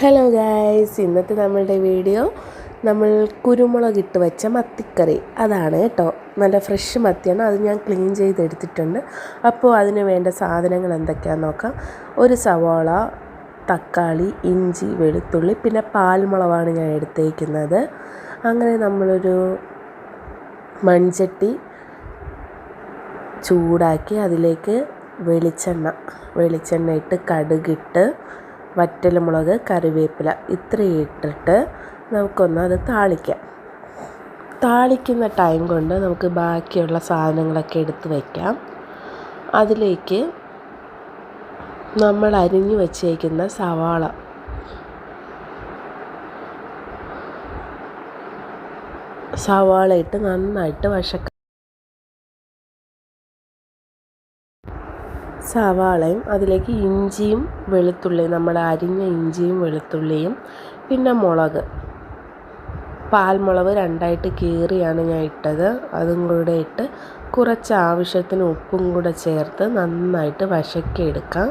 Hello guys ഇന്നത്തെ നമ്മളുടെ video നമ്മൾ കുരുമുളക് ഇട്ട് വെച്ച മത്തിക്കറി. അതാണ് കേട്ടോ. നല്ല ഫ്രഷ് മത്തിയാണ്. അത് ഞാൻ ക്ലീൻ ചെയ്തെടുത്തിട്ടുണ്ട്. അപ്പോൾ അതിന് വേണ്ട സാധനങ്ങൾ എന്തൊക്കെയാണെന്ന് നോക്കാം. ഒരു സവാള തക്കാളി ഇഞ്ചി വെളുത്തുള്ളി പിന്നെ പാൽമുളവാണ് ഞാൻ എടുത്തേക്കുന്നത്. അങ്ങനെ നമ്മളൊരു മൺചട്ടി ചൂടാക്കി അതിലേക്ക് വെളിച്ചെണ്ണ വെളിച്ചെണ്ണ ഇട്ട് കടുകിട്ട് വറ്റൽമുളക് കറിവേപ്പില ഇത്രയും ഇട്ടിട്ട് നമുക്കൊന്ന് അത് താളിക്കാം. താളിക്കുന്ന ടൈം കൊണ്ട് നമുക്ക് ബാക്കിയുള്ള സാധനങ്ങളൊക്കെ എടുത്ത് വയ്ക്കാം അതിലേക്ക് നമ്മൾ അരിഞ്ഞു വച്ചേക്കുന്ന സവാള. സവാള ഇട്ട് നന്നായിട്ട് വശക്കാം സവാളയും അതിലേക്ക് ഇഞ്ചിയും വെളുത്തുള്ളിയും നമ്മൾ അരിഞ്ഞ ഇഞ്ചിയും വെളുത്തുള്ളിയും പിന്നെ മുളക്. പാൽമുളക് രണ്ടായിട്ട് കീറിയാണ് ഞാൻ ഇട്ടത്. അതും കൂടെ ഇട്ട് കുറച്ച് ആവശ്യത്തിന് ഉപ്പും കൂടെ ചേർത്ത് നന്നായിട്ട് വശക്കിയെടുക്കാം.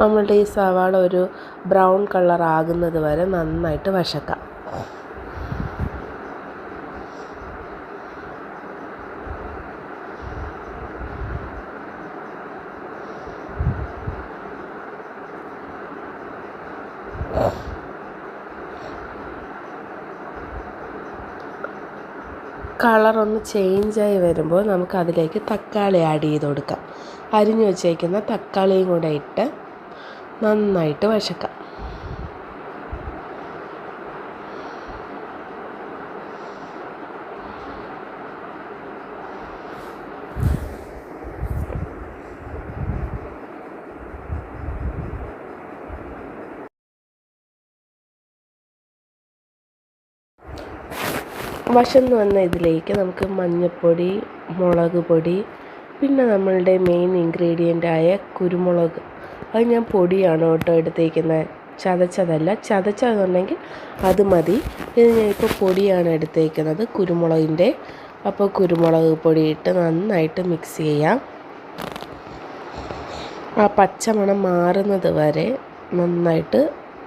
നമ്മളുടെ ഈ സവാള ഒരു ബ്രൗൺ കളർ ആകുന്നത് വരെ നന്നായിട്ട് വശക്കാം. കളറൊന്ന് ചേഞ്ചായി വരുമ്പോൾ നമുക്ക് അതിലേക്ക് തക്കാളി ആഡ് ചെയ്ത് കൊടുക്കാം. അരിഞ്ഞു വെച്ചേക്കുന്ന തക്കാളിയും കൂടെ ഇട്ട് നന്നായിട്ട് വശന്ന് വന്ന ഇതിലേക്ക് നമുക്ക് മഞ്ഞൾപ്പൊടി മുളക് പൊടി പിന്നെ നമ്മളുടെ മെയിൻ ഇൻഗ്രീഡിയന്റ് ആയ കുരുമുളക്. അത് ഞാൻ പൊടിയാണ് കേട്ടോ എടുത്തേക്കുന്നത് ചതച്ചതല്ല ചതച്ചതുണ്ടെങ്കിൽ അത് മതി. ഇത് ഞാൻ ഇപ്പോൾ പൊടിയാണ് എടുത്തേക്കുന്നത് കുരുമുളകിന്റെ. അപ്പോൾ കുരുമുളക് ഇട്ട് നന്നായിട്ട് മിക്സ് ചെയ്യാം. ആ പച്ചമണം മാറുന്നത് വരെ നന്നായിട്ട്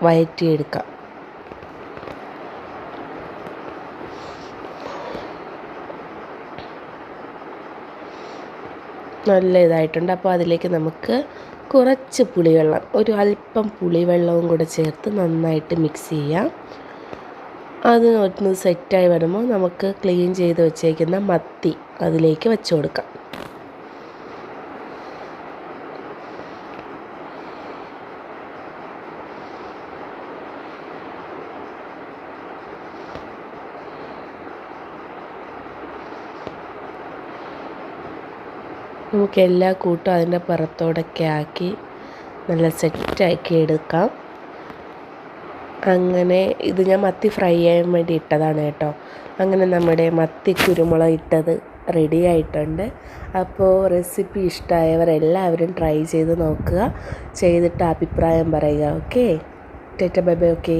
വയറ്റിയെടുക്കാം. നല്ല ഇതായിട്ടുണ്ട് അപ്പോൾ അതിലേക്ക് നമുക്ക് കുറച്ച് പുളിവെള്ളം ഒരു അല്പം പുളിവെള്ളവും കൂടെ ചേർത്ത് നന്നായിട്ട് മിക്സ് ചെയ്യാം. അത് ഒന്ന് സെറ്റായി വരുമ്പോൾ നമുക്ക് ക്ലീൻ ചെയ്ത് വെച്ചേക്കുന്ന മത്തി അതിലേക്ക് വെച്ച് കൊടുക്കാം. നമുക്ക് എല്ലാ കൂട്ടും അതിന്റെ പുറത്തോടൊക്കെ ആക്കി നല്ല സെറ്റാക്കി എടുക്കാം. അങ്ങനെ ഇത് ഞാൻ മത്തി ഫ്രൈ ചെയ്യാൻ വേണ്ടി ഇട്ടതാണ് കേട്ടോ. അങ്ങനെ നമ്മുടെ മത്തി കുരുമുളക് ഇട്ടത് റെഡി ആയിട്ടുണ്ട്. അപ്പോൾ റെസിപ്പി ഇഷ്ടമായവർ എല്ലാവരും ട്രൈ ചെയ്ത് നോക്കുക. ചെയ്തിട്ട് അഭിപ്രായം പറയുക okay tata bye bye okay